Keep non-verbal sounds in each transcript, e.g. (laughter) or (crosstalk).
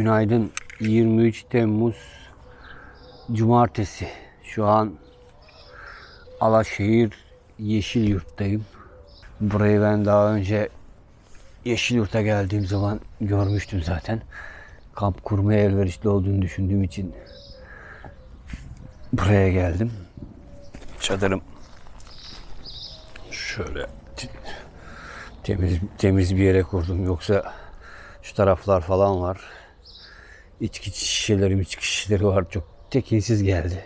Günaydın. 23 Temmuz Cumartesi. Şu an Alaşehir Yeşilyurt'tayım. Burayı ben daha önce Yeşilyurt'a geldiğim zaman görmüştüm zaten. Kamp kurmaya elverişli olduğunu düşündüğüm için buraya geldim. Çadırım şöyle temiz temiz bir yere kurdum. Yoksa şu taraflar falan var. İçki şişelerim, içki şişeleri var. Çok tekinsiz geldi.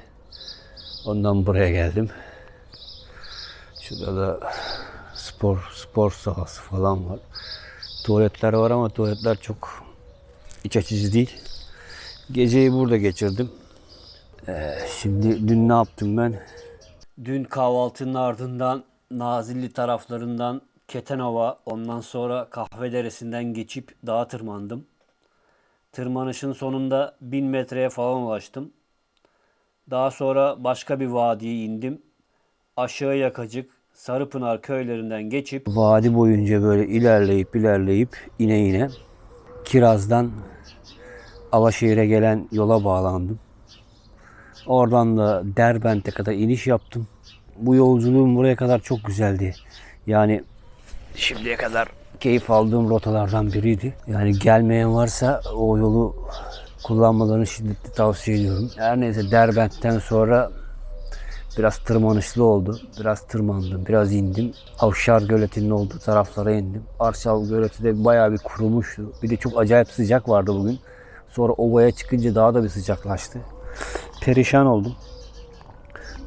Ondan buraya geldim. Şurada da spor spor sahası falan var. Tuvaletler var ama tuvaletler çok iç açıcı değil. Geceyi burada geçirdim. Ee, şimdi dün ne yaptım ben? Dün kahvaltının ardından Nazilli taraflarından Ketenova, ondan sonra Kahvederesi'nden geçip dağa tırmandım. Tırmanışın sonunda 1000 metreye falan ulaştım. Daha sonra başka bir vadiye indim. Aşağı Yakacık, Sarıpınar köylerinden geçip vadi boyunca böyle ilerleyip ilerleyip ine ine Kiraz'dan Alaşehir'e gelen yola bağlandım. Oradan da Derbent'e kadar iniş yaptım. Bu yolculuğum buraya kadar çok güzeldi. Yani şimdiye kadar keyif aldığım rotalardan biriydi. Yani gelmeyen varsa o yolu kullanmalarını şiddetle tavsiye ediyorum. Her neyse Derbent'ten sonra biraz tırmanışlı oldu. Biraz tırmandım, biraz indim. Avşar Göleti'nin olduğu taraflara indim. Arşav Göleti de bayağı bir kurumuştu. Bir de çok acayip sıcak vardı bugün. Sonra ovaya çıkınca daha da bir sıcaklaştı. Perişan oldum.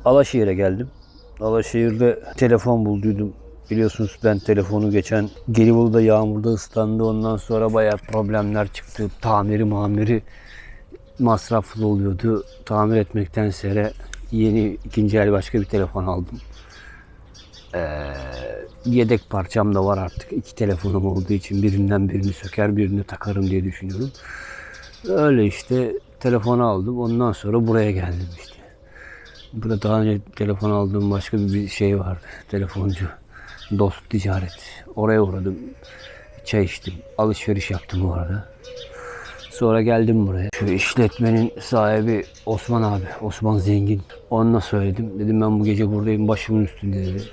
Alaşehir'e geldim. Alaşehir'de telefon bulduydum. Biliyorsunuz ben telefonu geçen Gelibolu'da yağmurda ıslandı. Ondan sonra bayağı problemler çıktı. Tamiri mamiri masraflı oluyordu. Tamir etmektense yeni ikinci el başka bir telefon aldım. Ee, yedek parçam da var artık. İki telefonum olduğu için birinden birini söker birini takarım diye düşünüyorum. Öyle işte telefonu aldım. Ondan sonra buraya geldim işte. Burada daha önce telefon aldığım başka bir şey vardı. Telefoncu. Dost ticaret. Oraya uğradım. Çay içtim. Alışveriş yaptım bu arada. Sonra geldim buraya. Şu işletmenin sahibi Osman abi. Osman Zengin. Onunla söyledim. Dedim ben bu gece buradayım. Başımın üstünde dedi.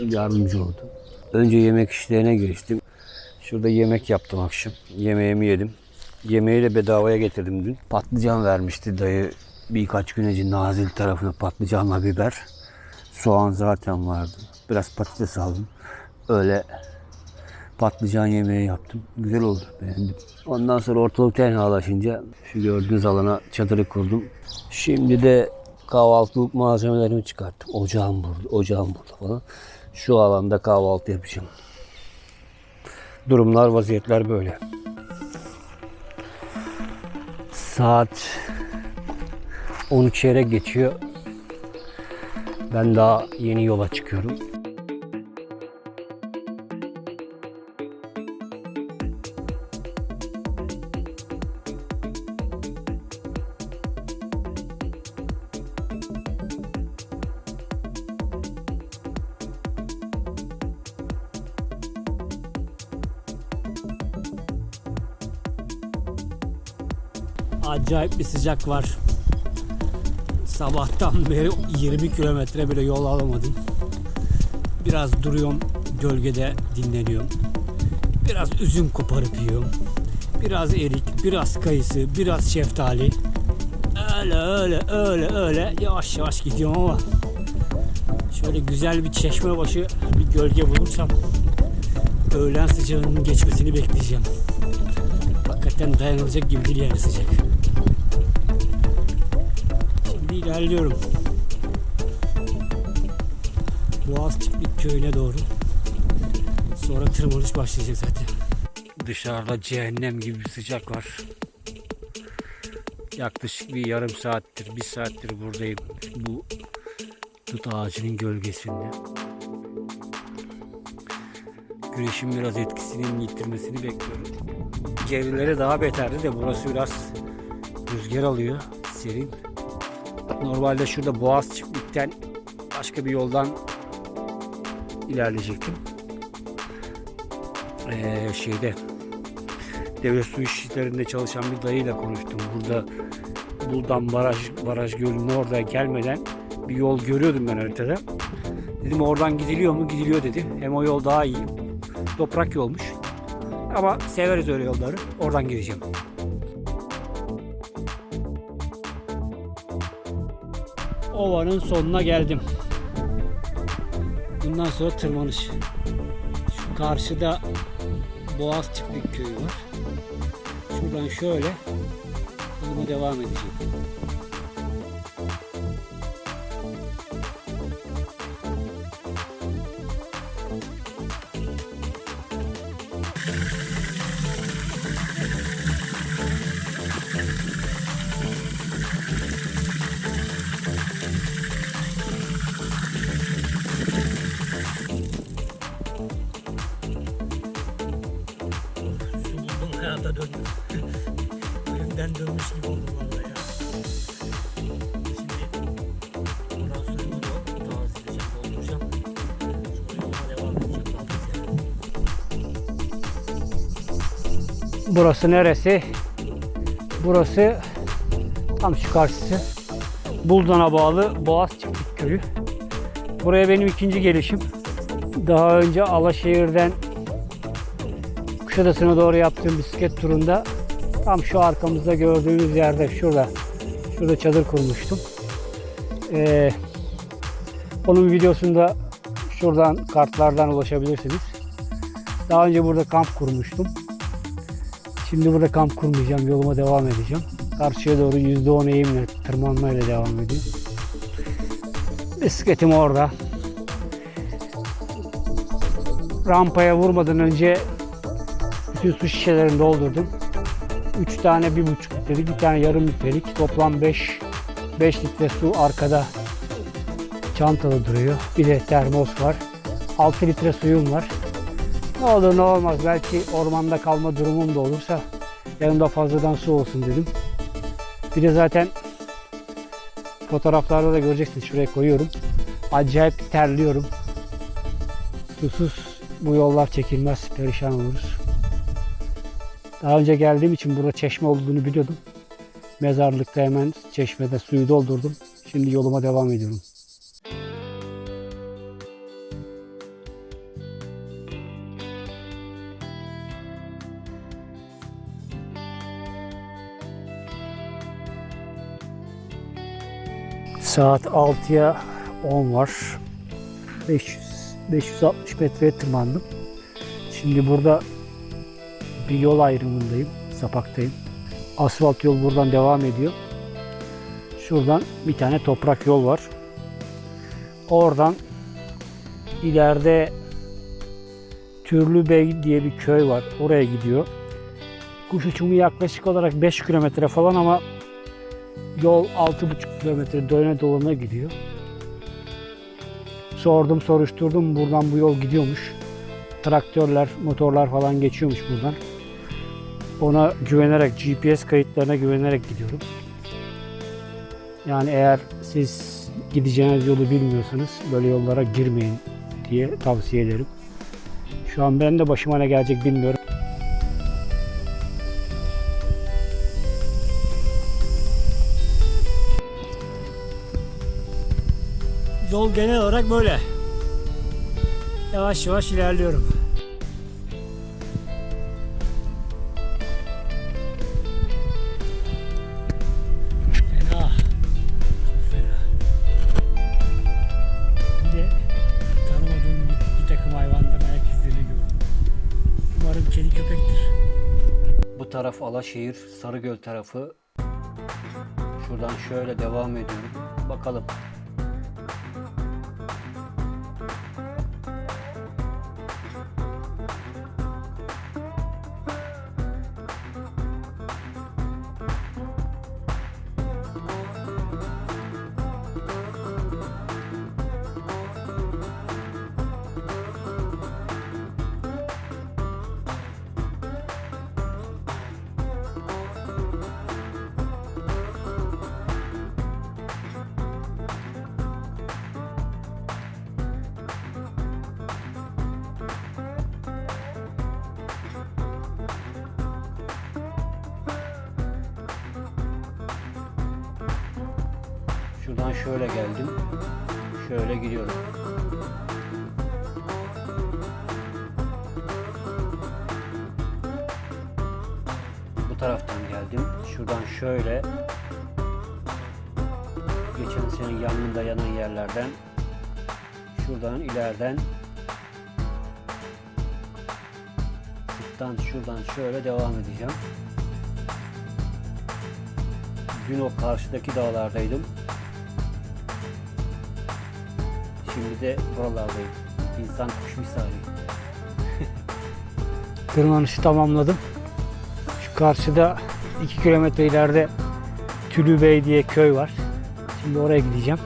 Yardımcı oldu. Önce yemek işlerine giriştim. Şurada yemek yaptım akşam. Yemeğimi yedim. Yemeği de bedavaya getirdim dün. Patlıcan vermişti dayı birkaç gün önce Nazil tarafına patlıcanla biber. Soğan zaten vardı. Biraz patates aldım. Öyle patlıcan yemeği yaptım. Güzel oldu. Beğendim. Ondan sonra ortalık tenhalaşınca şu gördüğünüz alana çadırı kurdum. Şimdi de kahvaltılık malzemelerimi çıkarttım. Ocağım burada, ocağım burada falan. Şu alanda kahvaltı yapacağım. Durumlar, vaziyetler böyle. Saat 13 çeyrek geçiyor. Ben daha yeni yola çıkıyorum. Acayip bir sıcak var. Sabahtan (laughs) beri 20 kilometre bile yol alamadım. Biraz duruyorum gölgede dinleniyorum. Biraz üzüm koparıp yiyorum. Biraz erik, biraz kayısı, biraz şeftali. Öyle öyle öyle öyle yavaş yavaş gidiyorum ama şöyle güzel bir çeşme başı bir gölge bulursam öğlen sıcağının geçmesini bekleyeceğim. Hakikaten dayanılacak gibi değil yani sıcak. İlerliyorum. Boğaz Çiftlik Köyü'ne doğru. Sonra tırmanış başlayacak zaten. Dışarıda cehennem gibi bir sıcak var. Yaklaşık bir yarım saattir, bir saattir buradayım. Bu tut ağacının gölgesinde. Güneşin biraz etkisini yitirmesini bekliyorum. Gerilere daha beterdi de burası biraz rüzgar alıyor. Serin. Normalde şurada Boğaz Çiftlik'ten başka bir yoldan ilerleyecektim. Ee, şeyde devlet su işlerinde çalışan bir dayıyla konuştum. Burada Buldan Baraj, Baraj Gölü'nün orada gelmeden bir yol görüyordum ben haritada. Dedim oradan gidiliyor mu? Gidiliyor dedi. Hem o yol daha iyi. Toprak yolmuş. Ama severiz öyle yolları. Oradan gideceğim. Ovanın sonuna geldim. Bundan sonra tırmanış. Şu karşıda Boğaz Çiftlik Köyü var. Şuradan şöyle yoluma devam edeceğim. Ölümden dönmüş gibi oldum vallahi ya. Burası neresi? Burası tam şu karşısı. Buldan'a bağlı Boğaz Çiftlik Köyü. Buraya benim ikinci gelişim. Daha önce Alaşehir'den Kuşadası'na doğru yaptığım bisiklet turunda tam şu arkamızda gördüğünüz yerde şurada şurada çadır kurmuştum. Ee, onun videosunda şuradan kartlardan ulaşabilirsiniz. Daha önce burada kamp kurmuştum. Şimdi burada kamp kurmayacağım. Yoluma devam edeceğim. Karşıya doğru %10 eğimle tırmanmayla devam ediyorum. Bisikletim orada. Rampaya vurmadan önce bütün su şişelerini doldurdum. 3 tane 1,5 litrelik, bir tane yarım litrelik. Toplam 5 5 litre su arkada çantada duruyor. Bir de termos var. 6 litre suyum var. Ne olur ne olmaz belki ormanda kalma durumum da olursa yanımda fazladan su olsun dedim. Bir de zaten fotoğraflarda da göreceksiniz şuraya koyuyorum. Acayip terliyorum. Susuz bu yollar çekilmez, perişan oluruz. Daha önce geldiğim için burada çeşme olduğunu biliyordum. Mezarlıkta hemen çeşmede suyu doldurdum. Şimdi yoluma devam ediyorum. Saat 6'ya 10 var. 500, 560 metreye tırmandım. Şimdi burada bir yol ayrımındayım. Sapaktayım. Asfalt yol buradan devam ediyor. Şuradan bir tane toprak yol var. Oradan ileride Türlübey diye bir köy var. Oraya gidiyor. Kuş uçumu yaklaşık olarak 5 kilometre falan ama yol 6,5 kilometre döne dolana gidiyor. Sordum soruşturdum buradan bu yol gidiyormuş. Traktörler, motorlar falan geçiyormuş buradan. Ona güvenerek, GPS kayıtlarına güvenerek gidiyorum. Yani eğer siz gideceğiniz yolu bilmiyorsanız böyle yollara girmeyin diye tavsiye ederim. Şu an ben de başıma ne gelecek bilmiyorum. Yol genel olarak böyle. Yavaş yavaş ilerliyorum. Alaşehir, Sarıgöl tarafı. Şuradan şöyle devam ediyorum. Bakalım. Şöyle geldim. Şöyle gidiyorum. Bu taraftan geldim. Şuradan şöyle geçen senin yanında yanan yerlerden şuradan ileriden sıktan şuradan şöyle devam edeceğim. Dün o karşıdaki dağlardaydım. Şimdi de buralardayım. İnsan kuş misali. (laughs) Tırmanışı tamamladım. Şu karşıda 2 kilometre ileride Tülübey diye köy var. Şimdi oraya gideceğim.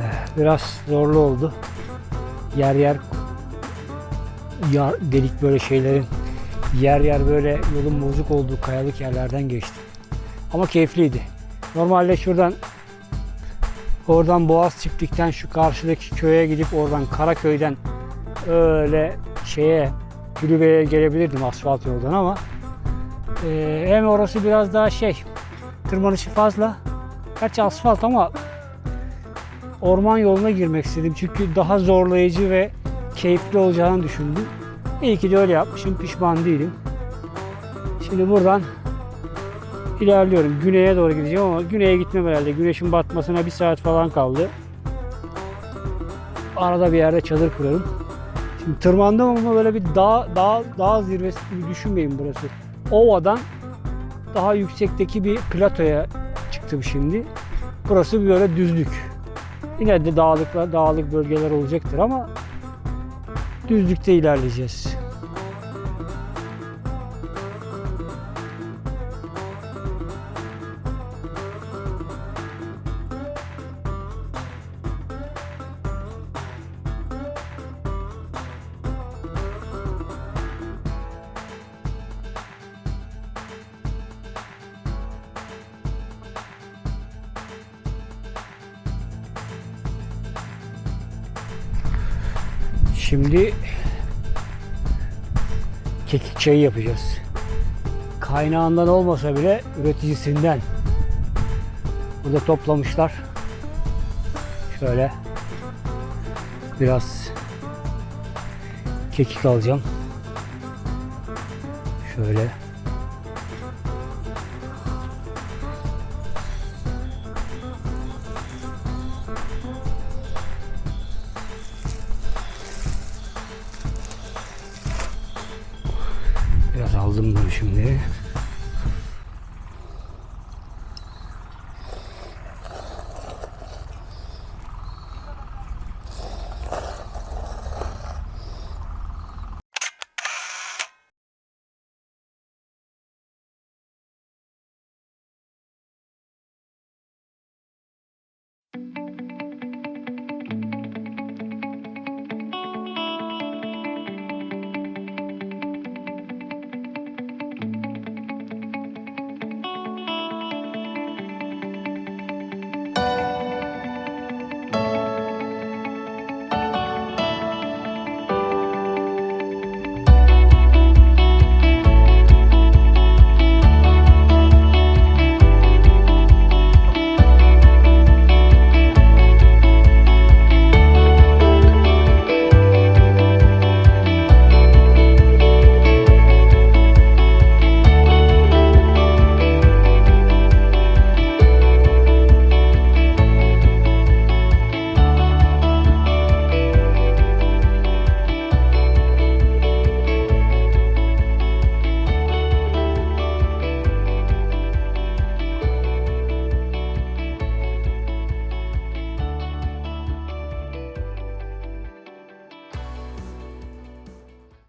Eh, Biraz zorlu oldu. Yer yer delik böyle şeylerin yer yer böyle yolun bozuk olduğu kayalık yerlerden geçtim. Ama keyifliydi. Normalde şuradan oradan Boğaz çiftlikten şu karşıdaki köye gidip oradan Karaköy'den öyle şeye Kulübeye gelebilirdim asfalt yoldan ama eee, hem orası biraz daha şey tırmanışı fazla. Gerçi asfalt ama orman yoluna girmek istedim çünkü daha zorlayıcı ve keyifli olacağını düşündüm. İyi ki de öyle yapmışım. Pişman değilim. Şimdi buradan ilerliyorum. Güneye doğru gideceğim ama güneye gitmem herhalde. Güneşin batmasına bir saat falan kaldı. Arada bir yerde çadır kurarım. Şimdi tırmandım ama böyle bir dağ, dağ, dağ zirvesi gibi düşünmeyin burası. Ova'dan daha yüksekteki bir platoya çıktım şimdi. Burası böyle düzlük. Yine de dağlıkla dağlık bölgeler olacaktır ama düzlükte ilerleyeceğiz. Şimdi kekik çayı yapacağız. Kaynağından olmasa bile üreticisinden. Burada toplamışlar. Şöyle biraz kekik alacağım. Şöyle. Biraz aldım bunu şimdi.